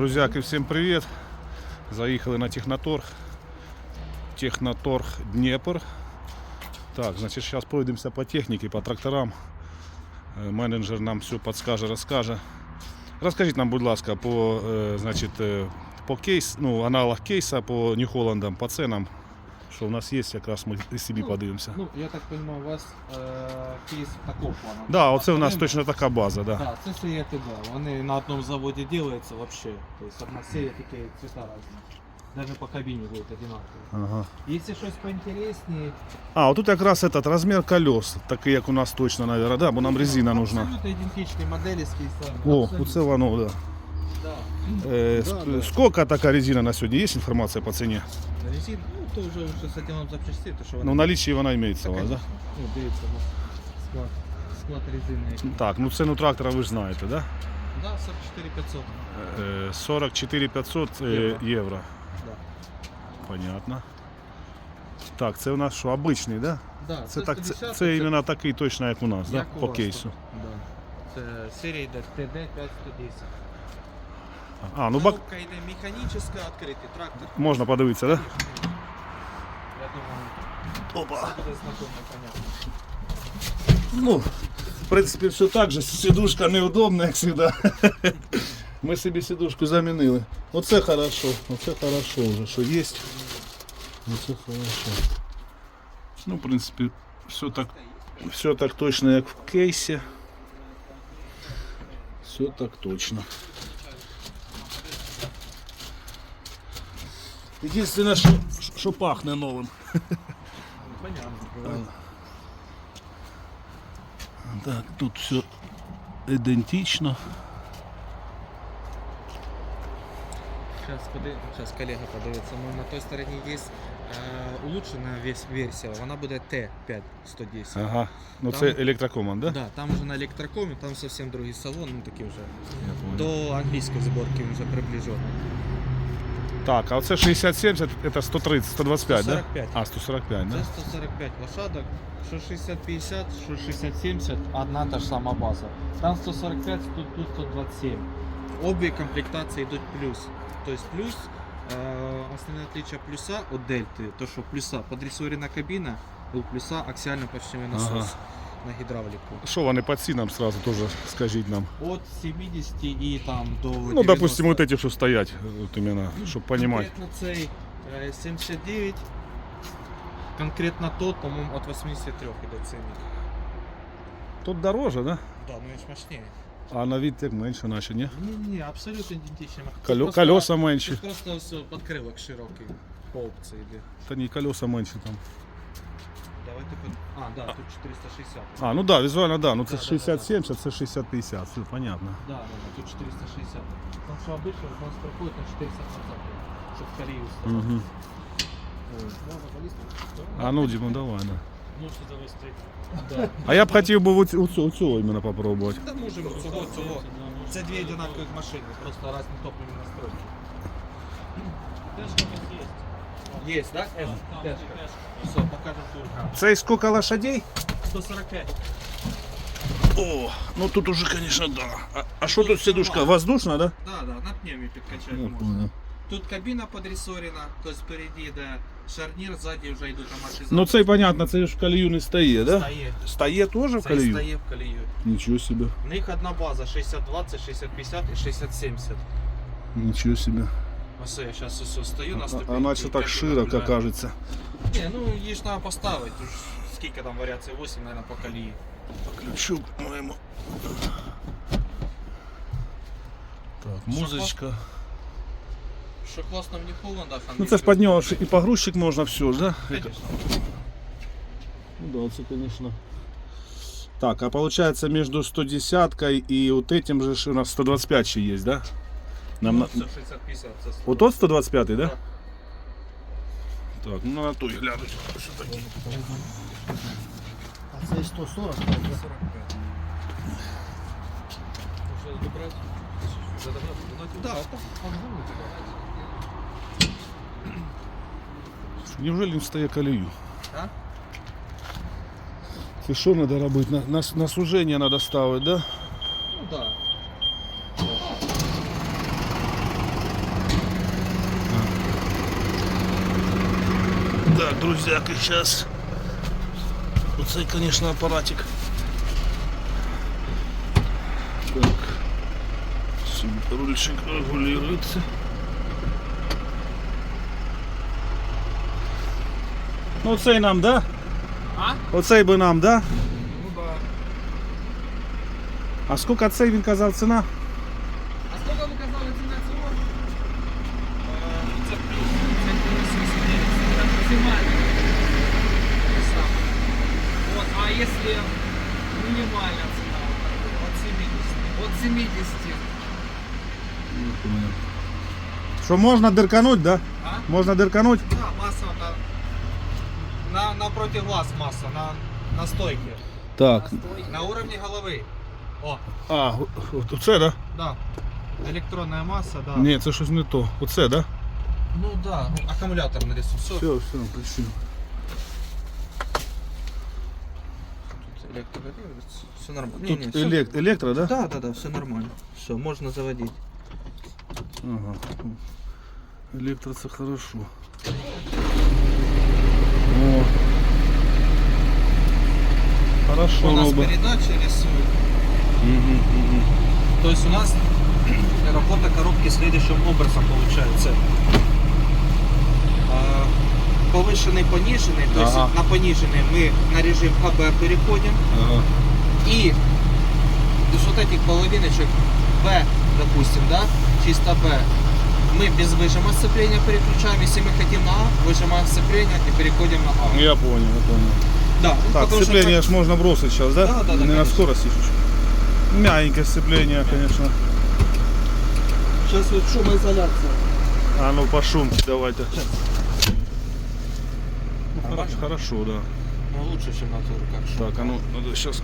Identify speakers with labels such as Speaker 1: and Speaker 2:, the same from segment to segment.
Speaker 1: Друзяки, всім привіт! Заїхали на Техноторг. Техноторг Дніпр. Так, значить, зараз пройдемося по техніці, по тракторам. Е, Менеджер нам все підскаже, розкаже. Розкажіть нам, будь ласка, по, е, значить, е, по кейс, ну, аналог кейса по Нью-Холландам, по ценам, що в нас є, якраз ми і собі
Speaker 2: Ну,
Speaker 1: подивимося.
Speaker 2: Ну, я так понимаю, у вас е, кейс такого плану.
Speaker 1: Да, оце у нас
Speaker 2: Один-
Speaker 1: точно така база. Да.
Speaker 2: Да, це серія ТБ. Вони на одному заводі делаються вообще. Тобто одна серія такі цвета різні. Даже по кабине будет одинаково.
Speaker 1: Ага.
Speaker 2: Если щось поинтереснее,
Speaker 1: А, отут якраз этот розмір колес, такий, як у нас точно, наверное, да, бо нам резина нужна.
Speaker 2: Абсолютно ідентичні моделі з кейсами.
Speaker 1: О,
Speaker 2: Абсолютно.
Speaker 1: оце воно, да.
Speaker 2: Да.
Speaker 1: Е,
Speaker 2: Да,
Speaker 1: ск-
Speaker 2: да.
Speaker 1: Сколько така резина на сьогодні? Є інформація по ціні?
Speaker 2: Резин, ну то вже вже з одягом запчастей, то що
Speaker 1: Ну, в наличии вона імеється у вас, да?
Speaker 2: Ну, дивіться, ну, склад, склад резини. який.
Speaker 1: Так, ну ціну трактора ви ж знаєте, да?
Speaker 2: Да, 44 500.
Speaker 1: Е, 44 500 е,
Speaker 2: Євро.
Speaker 1: євро.
Speaker 2: Да.
Speaker 1: Понятно. Так, це у нас що, обичний, да?
Speaker 2: Да,
Speaker 1: Це, так, це,
Speaker 2: 110,
Speaker 1: це іменно такий точно, як у нас, да?
Speaker 2: Як у
Speaker 1: по
Speaker 2: вас
Speaker 1: кейсу.
Speaker 2: тут. Да. Це серія йде ТД 5110.
Speaker 1: А, ну бак...
Speaker 2: Коробка йде механічна, відкритий трактор.
Speaker 1: можна подивитися, да?
Speaker 2: Я думаю,
Speaker 1: Опа.
Speaker 2: це буде знакомо, понятно.
Speaker 1: Ну, в принципі, все так же. Сидушка неудобна, як завжди. Ми собі сидушку замінили. Оце хорошо, оце хорошо вже, що є. Оце хорошо. Ну, в принципі, все так, все так точно, як в кейсі. Все так точно. Єдине, що, що пахне новим.
Speaker 2: Понятно.
Speaker 1: Так, тут все ідентично.
Speaker 2: Сейчас, поди... Сейчас колега подивиться. Ну, на той стороні є е, улучшена весь версія. Вона буде Т5
Speaker 1: Ага. Ну
Speaker 2: Там-
Speaker 1: це електрокоманд, да?
Speaker 2: Да, там вже на електрокомі, там зовсім другий салон, ну такі вже. До англійської зборки він вже приближений.
Speaker 1: Так, а оце 60-70, це 130, 125, да?
Speaker 2: 145.
Speaker 1: А, 145,
Speaker 2: Це
Speaker 1: да?
Speaker 2: 145 лошадок, що 60-50, що 60-70, одна та ж сама база. Там 145, тут, тут 127. Обе комплектації йдуть плюс. Тобто плюс, е, основне отличие плюса от дельти, то що плюса подрессорена кабіна, у плюса аксіально почтовий насос
Speaker 1: Ага.
Speaker 2: на гідравліку.
Speaker 1: Що вони по цінам сразу теж скажіть нам.
Speaker 2: От 70 і там до
Speaker 1: Ну, допустим, вот эти, що стоять, от іменно, щоб понимать.
Speaker 2: Конкретно цей е, 79, конкретно тот, по-моєму, от 83 іде цінник.
Speaker 1: Тут дороже, да?
Speaker 2: Да, ну він смачніше.
Speaker 1: А на вид як менше наче, ні?
Speaker 2: Ні, ні, абсолютно ідентичні.
Speaker 1: Колё- колеса менші.
Speaker 2: Тут просто все подкрилок широкий по опції йде.
Speaker 1: Та ні, колеса менші там.
Speaker 2: Давайте под... А, да, тут 460.
Speaker 1: А, ну да, візуально, да. Ну це
Speaker 2: Да, да, да,
Speaker 1: 60-70, це 60-50, все понятно.
Speaker 2: Да, да, да, тут 460. Там що обично, у нас проходить на 420, щоб в колею вставати.
Speaker 1: Угу.
Speaker 2: Ой, Можна залізти?
Speaker 1: А ну, Діма, давай, да.
Speaker 2: Можете завести. Да.
Speaker 1: А я б хотів би оцю, оцю, оцю іменно попробувати.
Speaker 2: Та можемо цього, цього. Це дві одинакові машини, просто різні топливні настройки.
Speaker 3: Тяжко у нас есть.
Speaker 2: Є, так?
Speaker 3: Там
Speaker 2: Тяжко.
Speaker 3: тяжко.
Speaker 2: Все, покажемо турка.
Speaker 1: Це скільки лошадей?
Speaker 2: 145.
Speaker 1: О, ну тут уже, конечно, да. А, а что тут сидушка? Воздушная, да?
Speaker 2: Да, да, на пневмі підкачати
Speaker 1: Я
Speaker 2: можна.
Speaker 1: понял.
Speaker 2: Тут кабіна подрессорена, то есть впереді йде шарнір, ззаді вже йдуть амортизатори.
Speaker 1: Ну це понятно, це ж в колію не стає, да?
Speaker 2: Стає.
Speaker 1: Стає теж в
Speaker 2: Це
Speaker 1: колію?
Speaker 2: стає в колію.
Speaker 1: Нічого себе.
Speaker 2: В них одна база 60-20, 60-50 і 60-70.
Speaker 1: Нічого себе.
Speaker 2: Ось я зараз ось стою на
Speaker 1: А,
Speaker 2: ступені.
Speaker 1: а наче так широко кажеться.
Speaker 2: Ні, ну її ж треба поставити. Тут ж скільки там варіацій 8, мабуть, по колії.
Speaker 1: Ключу моєму. Так, музичка.
Speaker 2: Що класно в Нью-Холландах,
Speaker 1: Ну це ж під нього ж і погрузчик можна все ж, да?
Speaker 2: Конечно.
Speaker 1: Ну да, це, конечно. Так, а получается между 110 и вот этим же ж у нас 125 ще есть, да? Нам на...
Speaker 2: Все 60-50. це
Speaker 1: Вот тот 125, да? Так, ну на той глянуть. Що таке?
Speaker 4: А це 140,
Speaker 2: 45. Можна добрати? Задавати? Да, так.
Speaker 1: Неужели не встає колею?
Speaker 2: А?
Speaker 1: Це що треба робити? На, на, на суження треба ставити, да?
Speaker 2: Ну да.
Speaker 1: Так, сейчас. Оцей, конечно, апаратик. Так. Рульчик регулируется. Ну оцей нам, да?
Speaker 3: А?
Speaker 1: Оцей би нам, да?
Speaker 3: Ну да.
Speaker 1: А сколько цей він казав ціна? Що можна диркануть, да?
Speaker 2: А?
Speaker 1: Можна диркануть?
Speaker 2: Да, масса на, на, напротив глаз масса, на, на стойке.
Speaker 1: Так.
Speaker 2: На уровне головы. О,
Speaker 1: А, оце, да?
Speaker 2: да. Электронная масса, да.
Speaker 1: Ні, це щось не то. Оце, да?
Speaker 2: Ну да, ну, аккумулятор нарисован. Все.
Speaker 1: Все, все, причина.
Speaker 2: Все нормально.
Speaker 1: Тут елек- електро, да?
Speaker 2: Да, да, да, все нормально. Все, можно заводить.
Speaker 1: Ага. Электро це хорошо. О. Хорошо
Speaker 2: У нас
Speaker 1: робить.
Speaker 2: передачи рисуют. То есть у нас работа коробки следующим образом получается. А, Повышенный, пониженный, то есть
Speaker 1: Ага.
Speaker 2: на пониженный мы на режим АБ переходим.
Speaker 1: Ага.
Speaker 2: И из вот этих половиночек Б, допустим, да, чисто Б, мы без выжима сцепления переключаем. Если мы хотим на А, выжимаем сцепление и переходим на А.
Speaker 1: Я понял, я понял.
Speaker 2: Да, ну,
Speaker 1: Так,
Speaker 2: потому что
Speaker 1: сцепление ж можно бросить сейчас, да?
Speaker 2: Да, да, да,
Speaker 1: Не на скорости чуть-чуть. Мягенькое сцепление, конечно.
Speaker 2: Сейчас вот шумоизоляция.
Speaker 1: А ну по шумке давайте. Ну, хорошо, хорошо, да.
Speaker 2: Ну, лучше, чем на турках.
Speaker 1: Так, а ну надо сейчас,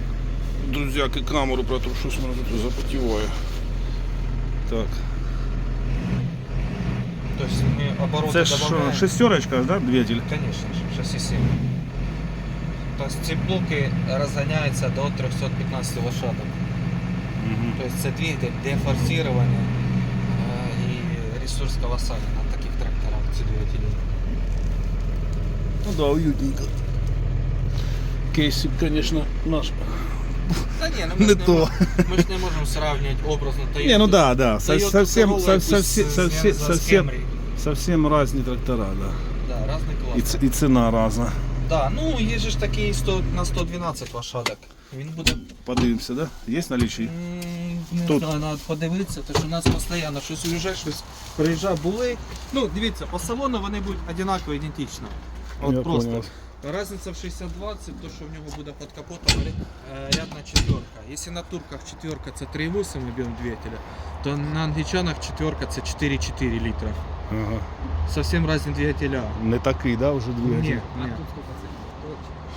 Speaker 1: друзья, и камеру протрушу, смотрю, запотеваю. Так.
Speaker 2: То есть мы обороты
Speaker 1: Це ж
Speaker 2: добавляем.
Speaker 1: що, шестерочка, да, двигатель?
Speaker 2: Конечно же, шасси 7. То есть ці блоки розганяються до 315 лошадок. То есть це двигатель дефорсирований е, і ресурс колоссальний на таких тракторах ці двигателі.
Speaker 1: Ну да, уютненько. Кейсик, конечно, наш.
Speaker 2: Та ні, ну ми,
Speaker 1: Не
Speaker 2: ж
Speaker 1: то.
Speaker 2: мо- ми ж не можемо сравнивать образно Toyota.
Speaker 1: Не, ну да, да, со-
Speaker 2: Toyota
Speaker 1: совсем, со- совсем,
Speaker 2: з-
Speaker 1: совсем, совсем, разные трактора, да.
Speaker 2: Да, разний
Speaker 1: И, и цена разная.
Speaker 2: Да, ну є же ж такий 100, на 112 лошадок. Він буде
Speaker 1: Подивимося, да? Есть наличие?
Speaker 2: М, Не
Speaker 1: Тут.
Speaker 2: знаю, треба подивитися, тому що у нас постійно щось уїжджає, щось приїжджає, були. Ну, дивіться, по салону вони будуть однаково, ідентично. От
Speaker 1: Я
Speaker 2: просто.
Speaker 1: понял.
Speaker 2: Разниця в 60-20, то що в нього буде під капотом е, рядна четверка. Якщо на турках четверка це 3,8 об'єм двигателя, то на англічанах четверка це 4,4 літра.
Speaker 1: Ага.
Speaker 2: Совсем різні двигателя.
Speaker 1: Не такий, да, уже двигатель?
Speaker 2: Ні,
Speaker 3: А
Speaker 2: ні.
Speaker 3: тут сколько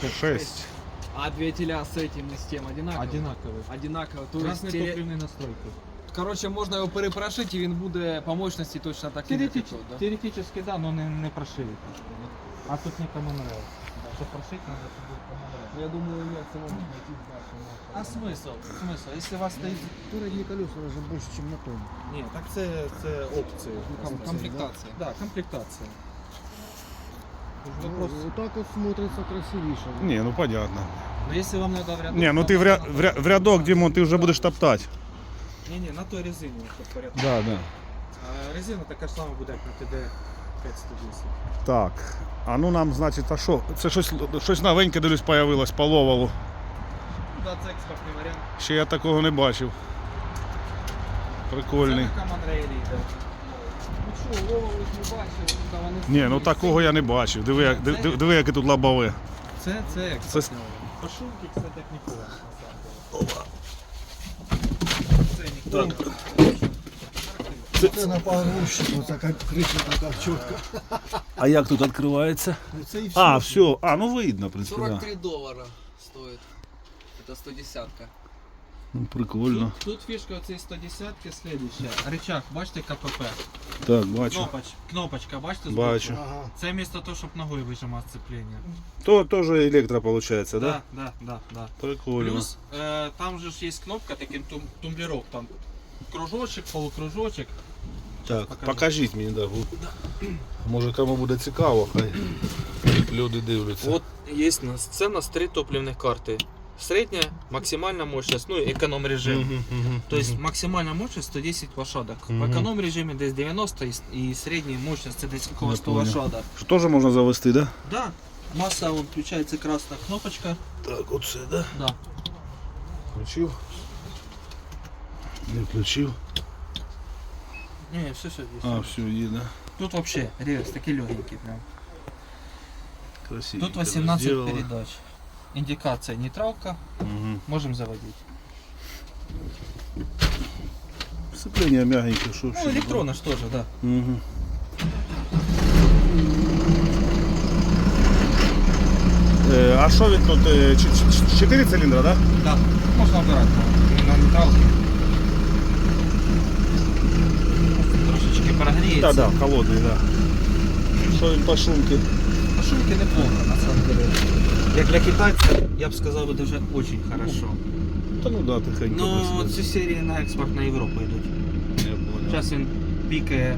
Speaker 3: цифр?
Speaker 1: Шесть.
Speaker 3: А двигателя с этим и с тем одинаково?
Speaker 2: Одинакові.
Speaker 3: Одинаково. То есть,
Speaker 2: Разні
Speaker 3: теле-
Speaker 2: топливні настройки.
Speaker 3: короче, можна його перепрошити і він буде по мощності точно такий. як
Speaker 2: Теоретично,
Speaker 3: тут, да?
Speaker 2: теоретично, да, но не, не прошили. А тут не Common Rail. Щоб прошити, треба, щоб був Common Rail.
Speaker 3: Я думаю, нет, це можна знайти в нашому.
Speaker 2: А смисл? Смисл? Якщо у вас стоїть...
Speaker 4: Передние колеса даже больше, чем на том.
Speaker 2: Ні, так це, це опції.
Speaker 3: Ком- Комплектація.
Speaker 2: Да, комплектація. Тут
Speaker 4: Ну,
Speaker 2: Вопрос.
Speaker 4: Вот так вот смотрится красивейше.
Speaker 1: Не, ну понятно.
Speaker 2: Ну, якщо вам треба в рядок...
Speaker 1: Не, ну ты в, ря- в, ря- в рядок, Димон, ты уже будешь топтать.
Speaker 2: Ні, ні, на той резині, щоб порядку.
Speaker 1: Да, да.
Speaker 2: А резина така ж сама буде, як на ТД 510.
Speaker 1: Так. А ну нам, значить, а що? Це щось, щось новеньке, дивлюсь, появилось по ловалу.
Speaker 2: Ну, да, це експортний варіант.
Speaker 1: Ще я такого не бачив. Прикольний.
Speaker 2: Це Common Rail йде.
Speaker 3: Ну що, ж не бачили, тут вони...
Speaker 1: Ні, ну такого я не бачив. Диви, як, диви, диви, яке тут лобове.
Speaker 2: Це, це
Speaker 1: Це,
Speaker 2: експортний варіант. По шумки, кстати, як ніколи. Це ніколи.
Speaker 4: Это на погрузчик, вот такая крыша такая четко.
Speaker 1: а як тут відкривається?
Speaker 4: Ну, це і все.
Speaker 1: А, все. А, ну видно, в принципі, да.
Speaker 3: 43 доллара стоит. Это 110 -ка.
Speaker 1: Ну, прикольно.
Speaker 2: Тут, тут фішка оцей 110 следующая. Рычаг, бачите КПП.
Speaker 1: Так, бачу.
Speaker 2: Кнопоч, кнопочка, бачите? збоку?
Speaker 1: Бачу.
Speaker 4: Ага.
Speaker 2: Це вместо того, щоб ногою вижимати сцеплення.
Speaker 1: То теж електро виходить, да?
Speaker 2: Да, да, да, да.
Speaker 1: Прикольно.
Speaker 2: Плюс е, там же ж є кнопка, такий тум, тумблерок, там кружочок, полукружочок.
Speaker 1: Так,
Speaker 2: покажу.
Speaker 1: покажіть мені, да. бу- Може кому буде цікаво, хай. люди дивляться.
Speaker 2: От є у нас, це у нас три топливних карти. Середня, максимальна мощність, ну і економ режим.
Speaker 1: Мгм, мгм,
Speaker 2: Тобто
Speaker 1: мгм.
Speaker 2: максимальна мощність 110 лошадок.
Speaker 1: Мгм.
Speaker 2: В економ режимі десь 90 і, і середня мощність це десь около
Speaker 1: Я
Speaker 2: 100
Speaker 1: понял.
Speaker 2: лошадок.
Speaker 1: Що теж можна завести, да?
Speaker 2: Да. Масса, вон включається красна кнопочка.
Speaker 1: Так, оце, да?
Speaker 2: Да.
Speaker 1: Включив. Не включив.
Speaker 2: Не, все, все,
Speaker 1: А, все, є, да.
Speaker 2: Тут вообще реверс такий легенький прям.
Speaker 1: Красиво.
Speaker 2: Тут 18 передач. Індикація нейтралка.
Speaker 1: Угу.
Speaker 2: Можемо заводити.
Speaker 1: Сцепление мягенькое, что
Speaker 2: Ну, електронна ж теж, да.
Speaker 1: Угу. Е, а що він тут? е, ч- ч- Чотири циліндра, да?
Speaker 2: Да. Можна обирати на нейтралки. Трошечки прогріється.
Speaker 1: Да, да, холодний, да. Що він по шумки?
Speaker 2: А шумки неплохо, на самом деле. Як для китайця, я б сказав, це вже дуже хорошо.
Speaker 1: Та ну да, тихенько.
Speaker 2: Ну,
Speaker 1: без-
Speaker 2: ці серії на експорт на Європу йдуть.
Speaker 1: Я понял.
Speaker 2: Зараз він пікає.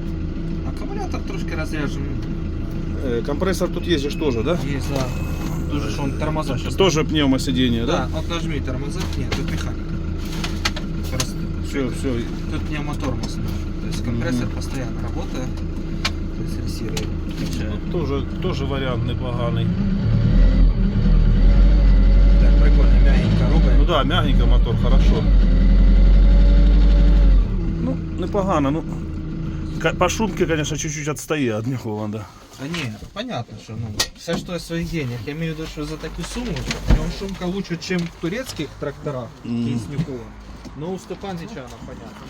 Speaker 2: Акумулятор трошки розряджений.
Speaker 1: Е, Компресор тут є же ж теж, да?
Speaker 2: Є, да. Дуже що он тормоза зараз.
Speaker 1: Тоже пневмосидіння,
Speaker 2: Да,
Speaker 1: да?
Speaker 2: от нажми тормоза. Ні, тут механіка. Просто
Speaker 1: Все, все.
Speaker 2: Тут пневмотормоз. То есть компрессор постоянно работает. То есть ресирует. включает.
Speaker 1: Тоже, тоже варіант непоганий.
Speaker 2: Прикольно, мягенько робить.
Speaker 1: Ну да, мягенько мотор, хорошо. Ну, непогано, ну. По шумке, конечно, чуть-чуть отстає від Нью-Холланда.
Speaker 2: Да не, понятно, что ну, все что из своих денег. Я имею в виду, что за такую сумму, в нем шумка лучше, чем в турецких тракторах, mm. Ньюкова. Но у Степанича она понятно.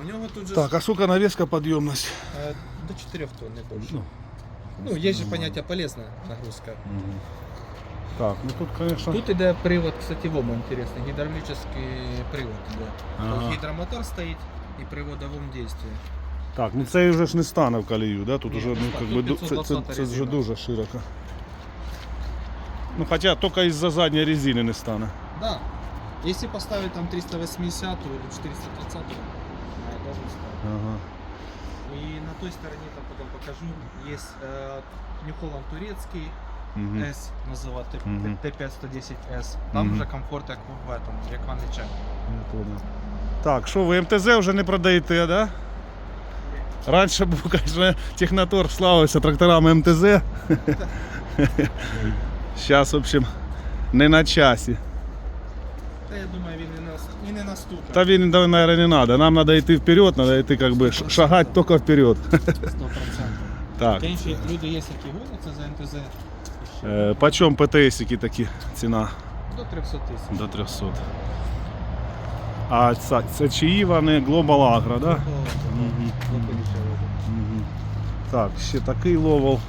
Speaker 2: У него тут же
Speaker 1: Так, а сколько навеска подъемность?
Speaker 2: э, до 4 тонн, не больше.
Speaker 1: Ну,
Speaker 2: Ну, есть же понятие полезная нагрузка.
Speaker 1: Мгм. Так, ну тут, конечно...
Speaker 2: Тут идет привод, кстати, вома интересный, гидравлический привод идет.
Speaker 1: Ага.
Speaker 2: Гидромотор стоит и привод в овом действии.
Speaker 1: Так, ну це вже ж не стане в колію, да? Тут
Speaker 2: Ні,
Speaker 1: уже,
Speaker 2: не
Speaker 1: ну,
Speaker 2: стане.
Speaker 1: как
Speaker 2: Тут
Speaker 1: бы, ду- це, це,
Speaker 2: 520
Speaker 1: це вже
Speaker 2: резина.
Speaker 1: дуже широко. Ну, хоча тільки із-за задньої резини не стане.
Speaker 2: Да. Если поставить там 380 или 430, должен стать.
Speaker 1: Ага.
Speaker 2: И на той стороне, там потом покажу, есть э, New Holland турецкий,
Speaker 1: Угу.
Speaker 2: S называют
Speaker 1: Мгм.
Speaker 2: Т5-110S. Там
Speaker 1: Мгм.
Speaker 2: вже комфорт як в этом, як в Аниче.
Speaker 1: Я понял. Так, що ви МТЗ вже не продаєте, да? Раніше був, звісно, технотор славився тракторами МТЗ. Зараз, в общем, не на часі.
Speaker 2: Та я думаю, він і не, і не наступить.
Speaker 1: Та він, наверное, не надо. Нам надо йти вперед, надо йти как бы ш- шагать только вперед.
Speaker 2: 100%.
Speaker 1: Так.
Speaker 2: Конечно, люди є, які гоняться за МТЗ.
Speaker 1: Е, почем ПТСики такі ціна?
Speaker 2: До 300 тисяч.
Speaker 1: До 300. А це, це чиї вони Global Agro, да? Мгм. Мгм. Так, ще такий ловол.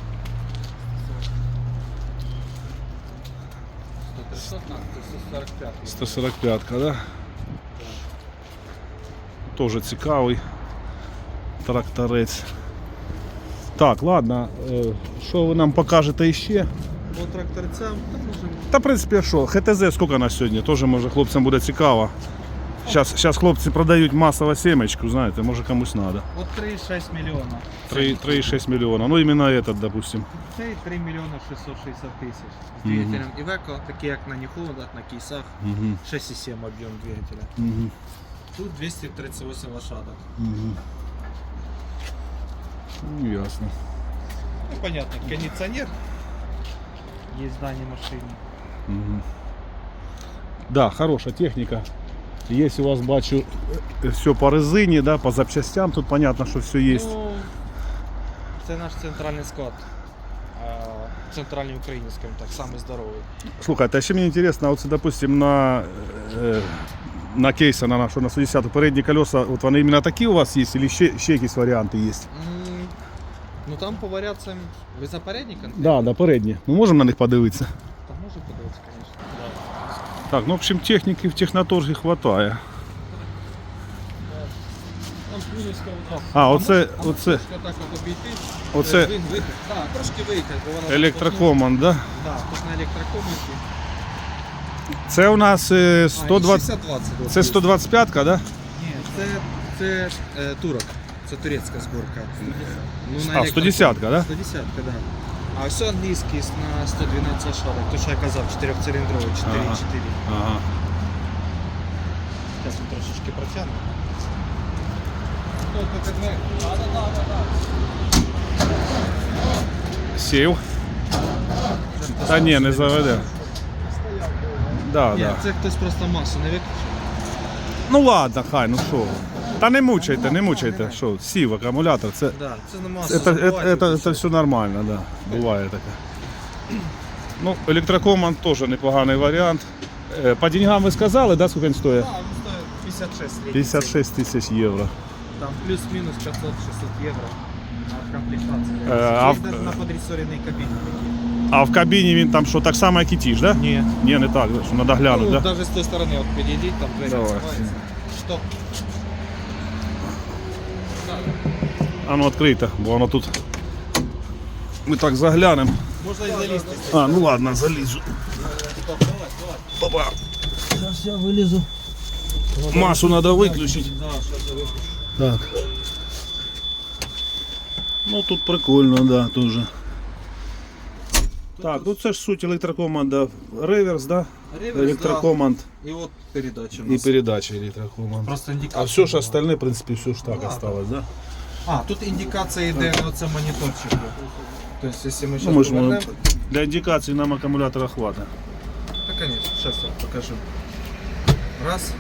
Speaker 2: 145.
Speaker 1: 145, да? Тоже цікавий тракторець. Так, ладно, е, що ви нам покажете ще?
Speaker 2: По тракторцям, та можемо.
Speaker 1: Та, в принципі, що, ХТЗ скільки на сьогодні? Теж може хлопцям буде цікаво. Зараз, зараз хлопці продають масово семечку, знаєте, може комусь треба.
Speaker 2: От 3,6 мільйона.
Speaker 1: 3,6 мільйона. Ну, іменно этот, допустим.
Speaker 2: Цей 3 мільйона 660 тисяч. З
Speaker 1: Мгм.
Speaker 2: двигателем Iveco, такі як на Ніхолодах, на кейсах,
Speaker 1: Угу.
Speaker 2: 6,7 об'єм двигателя.
Speaker 1: Угу.
Speaker 2: Тут 238 лошадок.
Speaker 1: Угу. Ну, ясно.
Speaker 2: Ну, понятно, кондиционер есть в данной машине.
Speaker 1: Угу. Да, хороша техніка. Є у вас бачу все по резині, да, по запчастям, тут понятно, що все є.
Speaker 2: Ну, це наш центральний склад. А, в центральній Україні, скажімо так, самий здоровий.
Speaker 1: Слухайте, а ще мені цікаво, а оце, допустим, на, е, на кейса на нашу на 110 передні колеса, от вони іменно такі у вас є, чи ще, ще якісь варіанти є?
Speaker 2: М, Ну там по варіаціям. Ви за передника?
Speaker 1: Да, да, передні. Ми можемо на них подивитися.
Speaker 2: Там може подивитися, звісно.
Speaker 1: Так, ну в общем техніки в техноторгі хватає.
Speaker 2: Там плюнуська вода.
Speaker 1: А, оце,
Speaker 2: може-
Speaker 1: оце,
Speaker 2: трошки отак от обійти.
Speaker 1: оце
Speaker 2: Е, ви- вихід. Так, трошки виїхати, бо вона...
Speaker 1: електрокоманд, да?
Speaker 2: Так, тут на електрокоманді.
Speaker 1: Це у нас е,
Speaker 2: А, і
Speaker 1: 120,
Speaker 2: 60-20.
Speaker 1: це 125, да?
Speaker 2: Ні, це, це е, турок. Це турецька зборка. Ну,
Speaker 1: А, 110, да?
Speaker 2: 110, да. А все англійський на 112 шарах. То, що я казав, 4-циліндровий, 4,4.
Speaker 1: Ага.
Speaker 2: Зараз ми трошечки протягнемо. Ну, так, так, да, да, да, да.
Speaker 1: Сів. Та ні, не заведе. Да,
Speaker 2: Ні,
Speaker 1: да.
Speaker 2: це хтось просто масу не виключив.
Speaker 1: Ну ладно, хай, ну що. Та не мучайте, не мучайте. Що, сів акумулятор, це.
Speaker 2: Да, це не масу.
Speaker 1: Это, это,
Speaker 2: забивати,
Speaker 1: это,
Speaker 2: все.
Speaker 1: это все нормально, да. Буває таке. Ну, електрокоманд теж непоганий варіант. Е, По деньгам ви сказали, да, скільки він стоїть?
Speaker 2: А, він стоїть 56 літній.
Speaker 1: 56 тисяч євро.
Speaker 2: Там плюс-мінус 500-600 євро. А комплектація.
Speaker 1: Е,
Speaker 2: Є
Speaker 1: а в-
Speaker 2: навіть на подрісореній кабіні такі.
Speaker 1: А в кабіні він там що, так само, як і ті ж, да?
Speaker 2: Ні.
Speaker 1: Ні, не так, що треба глянути,
Speaker 2: Ну,
Speaker 1: да?
Speaker 2: навіть з тої сторони от підійдіть, там двері
Speaker 1: Давай.
Speaker 2: відкриваються. Стоп.
Speaker 1: А ну відкрийте, бо воно тут. Ми так заглянемо.
Speaker 2: Можна і залізти.
Speaker 1: А, ну ладно, залізу.
Speaker 2: Стоп, давай, давай.
Speaker 1: Опа.
Speaker 4: Зараз я вилізу.
Speaker 1: Масу треба виключити.
Speaker 2: Да, що за виключно.
Speaker 1: Так. Ну тут прикольно, да, тоже. Так, ну це ж суть електрокоманда реверс, да?
Speaker 2: Реверс,
Speaker 1: Електрокоманд
Speaker 2: да. І от передача у
Speaker 1: і
Speaker 2: нас.
Speaker 1: передача електрокоманд.
Speaker 2: Просто індикація.
Speaker 1: А все ж
Speaker 2: була.
Speaker 1: остальне, в принципі, все ж так
Speaker 2: Да,
Speaker 1: осталось, да?
Speaker 2: А, тут індикація йде оце моніторчик. Тобто, якщо ми
Speaker 1: Ну,
Speaker 2: зараз
Speaker 1: ми ж
Speaker 2: повернемо,
Speaker 1: для індикації нам акумулятора хватить.
Speaker 2: Да, конечно, сейчас я покажу. Раз.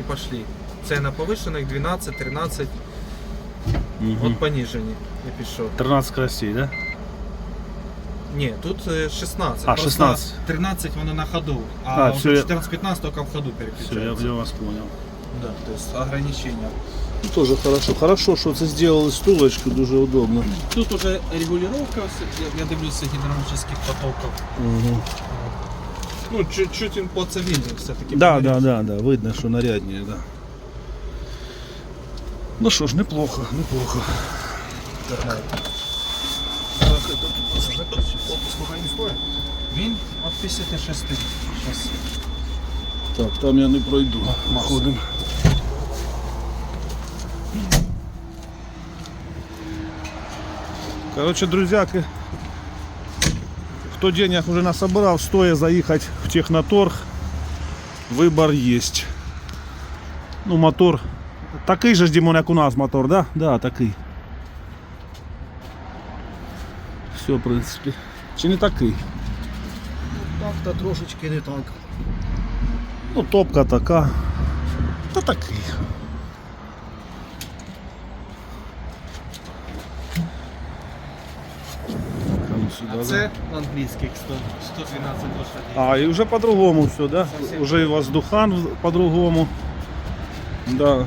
Speaker 2: И пошли. Це на повышенных 12, 13,
Speaker 1: Угу.
Speaker 2: от понижені. Я пішов.
Speaker 1: 13 скоростей, да?
Speaker 2: Ні, тут е, 16.
Speaker 1: А,
Speaker 2: Просто
Speaker 1: 16.
Speaker 2: 13 воно на ходу, а,
Speaker 1: А,
Speaker 2: вот
Speaker 1: всё, я-
Speaker 2: 14-15 только в ходу
Speaker 1: Все, я,
Speaker 2: переключається.
Speaker 1: я вас понял.
Speaker 2: Да, то есть ограничення.
Speaker 1: Ну, тоже хорошо. Хорошо, що це зробили стулочку, дуже удобно.
Speaker 2: Тут уже регулировка, ось, я, я дивлюся гідравлічних потоків.
Speaker 1: Угу.
Speaker 2: Ну, чуть-чуть він по цивільним все-таки.
Speaker 1: Да, да, да, да, видно, що нарядніше, да. Ну що ж, неплохо, неплохо.
Speaker 2: Так. Він от 56. Щас.
Speaker 1: Так, там я не пройду. Ходим. Короче, друзьяки, кто денег уже насобрал, стоя заехать в техноторг, выбор есть. Ну, мотор. Такий же ж, Дімон, як у нас мотор, да? Да, такий. Все, в принципі. Чи не такий?
Speaker 4: Так-то трошечки не так.
Speaker 1: Ну, топка така. Та такий.
Speaker 2: А це англійських 100, 112 лошадей.
Speaker 1: А, і вже по-другому все, да?
Speaker 2: Совсем.
Speaker 1: Уже і воздухан по-другому. Да.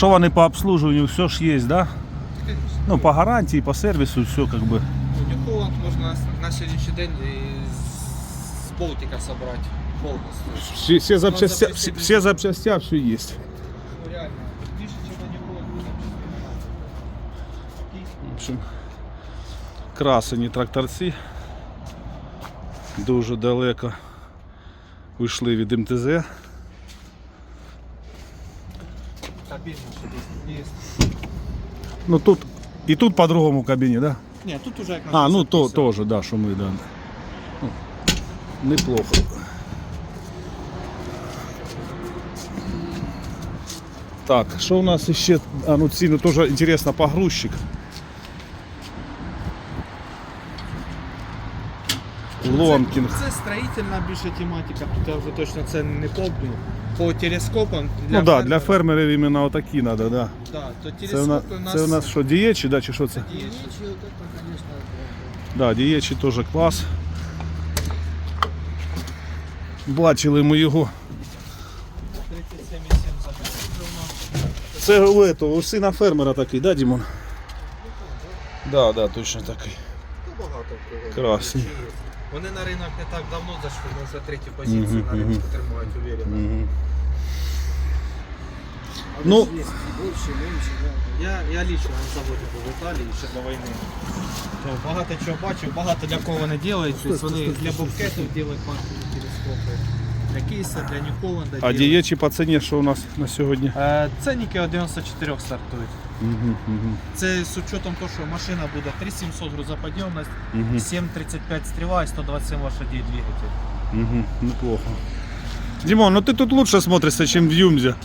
Speaker 1: Що вони по обслуживанию, все ж є, да?
Speaker 2: Конечно.
Speaker 1: Ну, по гарантії, по сервісу, все как бы.
Speaker 2: Ну, Холланд можна на, на сьогоднішній день з, Болтика собрати повністю.
Speaker 1: Всі, всі, запчастя, всі, всі запчастя, все є.
Speaker 2: Ну реально, більше, ніж на Холланд
Speaker 1: В общем, красені тракторці. Дуже далеко вийшли від МТЗ.
Speaker 2: Кабіна ще десь є.
Speaker 1: Ну тут і тут по-другому в кабіні, да?
Speaker 2: Ні, тут уже як на
Speaker 1: А, ну то
Speaker 2: 650.
Speaker 1: тоже, да, що ми, да. Ну, неплохо. Так, що у нас ще? А, ну ціни теж інтересно, погрузчик. Лонкінг.
Speaker 2: Це строїтельна більше тематика, тут я вже точно це не помню. По телескопам для
Speaker 1: Ну так, да, для фермерів іменно отакі треба, да.
Speaker 2: Да, то
Speaker 1: Це у нас,
Speaker 2: телескопи у нас,
Speaker 1: це у нас що, дієчі, да, чи що це?
Speaker 2: є.
Speaker 4: Нічого, так, звісно.
Speaker 1: Да, дієчі теж клас. Бачили ми його.
Speaker 2: 37,7 забрали.
Speaker 1: Це у, этого, у сина фермера такий, да, Дімон? Да, да, точно такий.
Speaker 2: Ну, багато в кого.
Speaker 1: Красний.
Speaker 2: Вони на ринок не так давно зайшли, але за третю позицію на ринку тримають уверенно.
Speaker 1: Мгм.
Speaker 4: Але
Speaker 1: Ну-
Speaker 4: ж є і більше, менше, да.
Speaker 2: Я, я лічно на заводі був в Італії ще до війни. То багато чого бачив, багато для кого вони роблять. Тобто вони для бобкетів роблять паркові телескопи. для кейса, для Нью-Холланда.
Speaker 1: А
Speaker 2: делают.
Speaker 1: дієчі по ціні, що у нас на сьогодні?
Speaker 2: Е, Ценники від 94 стартують.
Speaker 1: Угу, угу,
Speaker 2: Це з учетом того, що машина буде 3700 грузоподъемность,
Speaker 1: угу,
Speaker 2: 735 стрела і 127 лошадей двигатель.
Speaker 1: угу, неплохо. Димон, ну ты тут лучше смотришься, чем в Юмзе.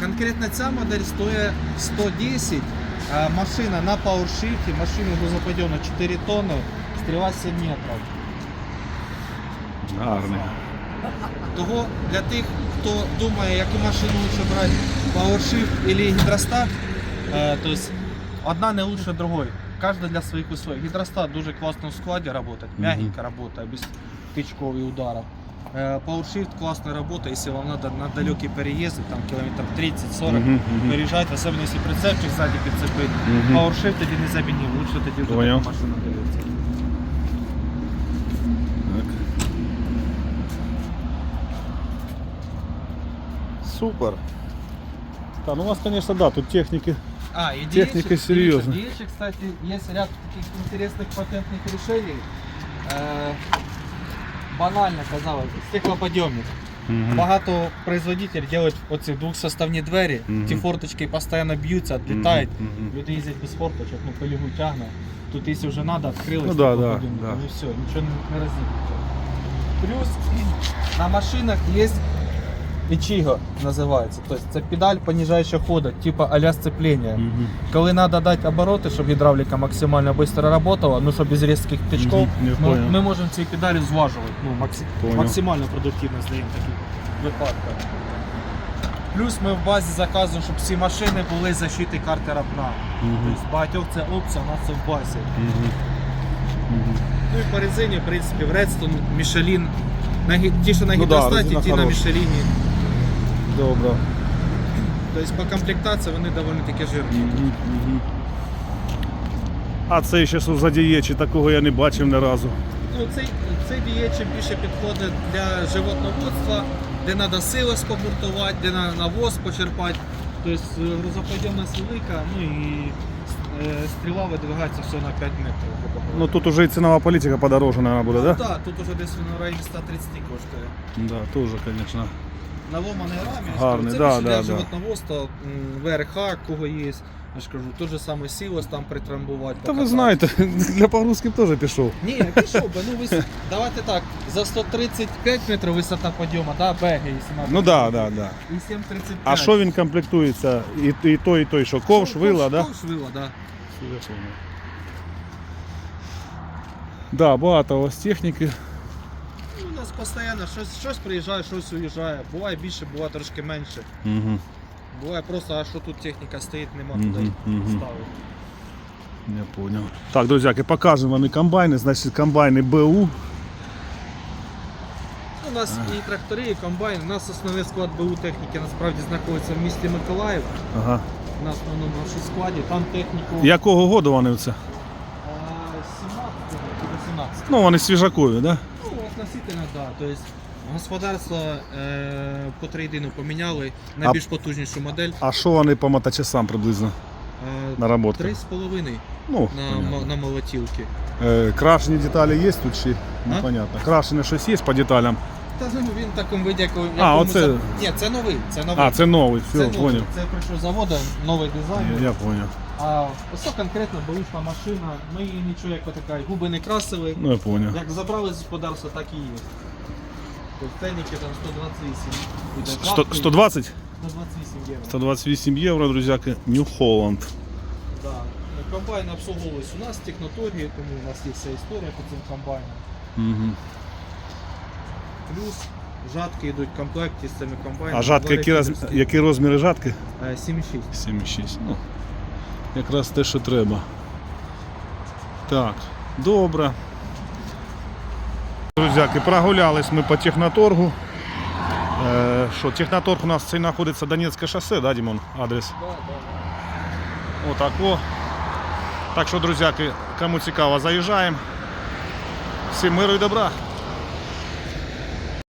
Speaker 2: Конкретно ця модель стоїть 110, а машина на пауершифті, машина грузоподъемна 4 тонни, стріла 7 метрів.
Speaker 1: Гарний.
Speaker 2: Того для тих, хто думає, яку машину лучше брати, PowerShift или гідростат, е, то есть одна не лучше другой. Каждая для своих условий. Гидростат дуже классно в работает,
Speaker 1: Мгм.
Speaker 2: мягенько работает, без тычков и ударов. Э, PowerShift классно работает, если вам надо на далекие переезды, там километров 30-40,
Speaker 1: Мгм, мгм.
Speaker 2: переезжать, особенно если прицепчик сзади прицепить.
Speaker 1: Мгм.
Speaker 2: PowerShift тоді не замінив, лучше тоді вже
Speaker 1: Понял.
Speaker 2: така машина дивиться.
Speaker 1: Так. Супер. Да, ну у вас, конечно, да, тут техники.
Speaker 2: А, и
Speaker 1: Техника
Speaker 2: DH,
Speaker 1: серьезно.
Speaker 2: DH, кстати, есть ряд таких интересных патентных решений. Э, банально, казалось, би, стеклоподъемник.
Speaker 1: Мгм.
Speaker 2: Багато производителів роблять оці двохсоставні двері,
Speaker 1: Мгм.
Speaker 2: ті форточки постійно б'ються, відлітають.
Speaker 1: Мгм, мгм.
Speaker 2: Люди їздять без форточок, ну полігу тягне. Тут, якщо вже треба, відкрили
Speaker 1: Ну да, да,
Speaker 2: стеклоподйомник,
Speaker 1: да.
Speaker 2: ну і все, нічого не, не розіб'ється. Плюс на машинах є Ichigo називається. Тобто це педаль понижаючого ходу, типу а-ля сцеплення.
Speaker 1: Мгм.
Speaker 2: Коли треба дати обороти, щоб гідравліка максимально швидко працювала, ну щоб без різких тичков,
Speaker 1: Мгм, я
Speaker 2: ми, ми можемо ці педалі зважувати. Ну, максим, максимально продуктивно здаємо в таких випадках. Плюс ми в базі заказуємо, щоб всі машини були защити карти рапна.
Speaker 1: Мгм.
Speaker 2: Тобто багатьох це опція, у нас це в базі.
Speaker 1: Мгм. Мгм.
Speaker 2: Ну і по резині, в принципі, в Redstone, гі- ті, що на
Speaker 1: Ну да,
Speaker 2: гідростаті, ті на. Мішеліні.
Speaker 1: Добре.
Speaker 2: Тобто по комплектації вони доволі таки жирні.
Speaker 1: Мгм, мгм. А це ще що за дієчі, такого я не бачив ні разу.
Speaker 2: Ну, цей, цей дієчик більше підходить для животноводства, де треба силос побуртувати, де треба навоз почерпати. Тобто е, грузоподйомність велика, ну і е, стріла видвигається всього на 5 метрів. грубо говоря.
Speaker 1: Ну тут уже і цінова політика подороже, наверное, буде,
Speaker 2: Ну,
Speaker 1: да?
Speaker 2: так, тут уже десь в районі 130 коштує.
Speaker 1: Да, тоже, конечно.
Speaker 2: На ломаний рамі.
Speaker 1: Гарний,
Speaker 2: це
Speaker 1: да, да,
Speaker 2: для
Speaker 1: да.
Speaker 2: животноводства, м, ВРХ, кого є. Я ж кажу, той же самий силос там притрамбувати.
Speaker 1: Та ви
Speaker 2: покатати.
Speaker 1: знаєте, для погрузки теж пішов.
Speaker 2: Ні, я пішов би, ну ви давайте так, за 135 метрів висота підйому, да, беги, якщо надо.
Speaker 1: Ну да, да, да.
Speaker 2: І 7,35.
Speaker 1: А що він комплектується? І, і той, і той, що ковш, вила, да?
Speaker 2: Ковш, вила, да.
Speaker 1: Да, багато у вас техніки.
Speaker 2: Нас постійно щось, щось приїжджає, щось уїжджає. Буває більше, буває трошки менше.
Speaker 1: Угу.
Speaker 2: Буває просто, а що тут техніка стоїть, нема
Speaker 1: Мгм,
Speaker 2: туди
Speaker 1: мгм.
Speaker 2: ставити.
Speaker 1: Я понял. Так, друзяки, покажемо вони комбайни. Значить, комбайни БУ.
Speaker 2: У нас і трактори, і комбайн. У нас основний склад БУ техніки насправді знаходиться в місті Миколаїв.
Speaker 1: Ага.
Speaker 2: На основному нашому складі. Там техніку
Speaker 1: Якого году вони це?
Speaker 2: а, 17 чи 18.
Speaker 1: Ну, вони свіжакові, да?
Speaker 2: Ну. Тобто господарство е, по трейдину поміняли на
Speaker 1: А-
Speaker 2: більш потужнішу модель.
Speaker 1: А що вони по моточасам приблизно?
Speaker 2: Три з половиною
Speaker 1: Ну,
Speaker 2: на, на молотілки.
Speaker 1: Е, крашені деталі є тут чи? Непонятно. Крашене щось є по деталям.
Speaker 2: Та ну він в такому виді, як
Speaker 1: А, оце-
Speaker 2: Ні, це новий. Це новий.
Speaker 1: А, це новий,
Speaker 2: це,
Speaker 1: все,
Speaker 2: новий.
Speaker 1: понял.
Speaker 2: це прийшов з заводу, новий дизайн.
Speaker 1: Я, я понял.
Speaker 2: А ось конкретно бушна машина. Ми її нічого як така, губи не красили.
Speaker 1: Ну, я понял.
Speaker 2: Як забрали з господарства, так і є. Тобто ценники там 128 буде.
Speaker 1: Сто-
Speaker 2: жабки,
Speaker 1: 120?
Speaker 2: 128 євро.
Speaker 1: 128 євро, друзяки, New Holland.
Speaker 2: Да. Ну, Комбайн обслуговувався у нас в техноторгі, тому у нас є вся історія по цим комбайнам.
Speaker 1: Угу.
Speaker 2: Плюс жатки йдуть в комплекті з цими комбайнами.
Speaker 1: А жатки, які, роз...
Speaker 2: Валерійські.
Speaker 1: які розміри жатки?
Speaker 2: Е, 7,6.
Speaker 1: 7,6. Ну, якраз те, що треба. Так, добре. Друзяки, прогулялись ми по техноторгу. Е, що, техноторг у нас цей знаходиться Донецьке шосе, да, Дімон? Адрес.
Speaker 2: Да, да.
Speaker 1: Отак о. Так що, друзяки, кому цікаво, заїжджаємо. Всім миру і добра.